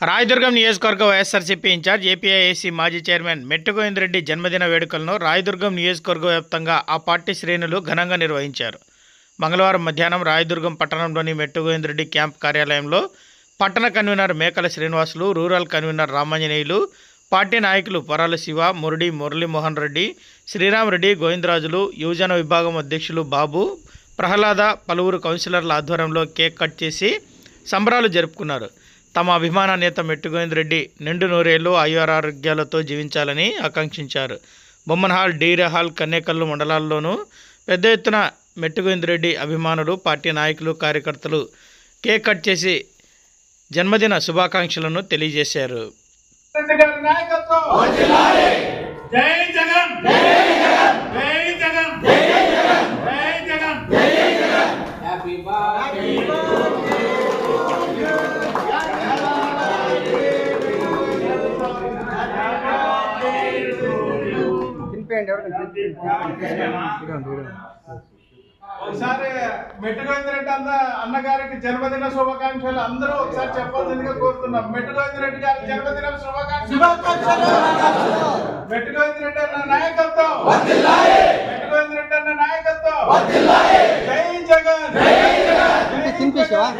రాయదుర్గం నియోజకవర్గ వైఎస్ఆర్సీపీ ఇన్ఛార్జ్ ఏపీఐఏసీ మాజీ చైర్మన్ మెట్టుగోవిందరెడ్డి జన్మదిన వేడుకలను రాయదుర్గం నియోజకవర్గ వ్యాప్తంగా ఆ పార్టీ శ్రేణులు ఘనంగా నిర్వహించారు. మంగళవారం మధ్యాహ్నం రాయదుర్గం పట్టణంలోని మెట్టుగోవిందరెడ్డి క్యాంప్ కార్యాలయంలో పట్టణ convener Mekala Srinivasulu rural convener Ramanjaneyulu party నాయకులు పొరాల శివ మురడి మురళీమోహన్ రెడ్డి శ్రీరామ్ రెడ్డి గోవిందరాజులు యువజన విభాగం అధ్యక్షులు బాబు ప్రహ్లాద పలువురు కౌన్సిలర్ల ఆధ్వర్యంలో కేక్ కట్ చేసి సంబరాలు జరుపుకున్నారు. తమ అభిమాన నేత మెట్టుగోవిందరెడ్డి నిండు నూరేళ్ళు ఆయురారోగ్యాలతో జీవించాలని ఆకాంక్షించారు బొమ్మన్ హాల్ కన్నేకల్లు మండలాల్లోనూ పెద్ద ఎత్తున మెట్టుగోవిందరెడ్డి అభిమానులు పార్టీ నాయకులు కార్యకర్తలు కేక్ కట్ చేసి జన్మదిన శుభాకాంక్షలను తెలియజేశారు రెడ్డి గారి జై జగన్ జై జగన్ జై జగన్ జగన్ ఒకసారి మెట్టుగోవిందరెడ్డి అన్న అన్నగారికి జన్మదిన శుభాకాంక్షలు. అందరూ ఒకసారి చెప్పాల్సిందిగా కోరుతున్నాం. మెట్టుగోవిందరెడ్డి గారి జన్మదిన శుభాకాంక్షలు. మెట్టుగోవిందరెడ్డి అన్న నాయకత్వం. మెట్టుగోవిందరెడ్డి అన్న నాయకత్వం. జై జగన్. జై జగన్.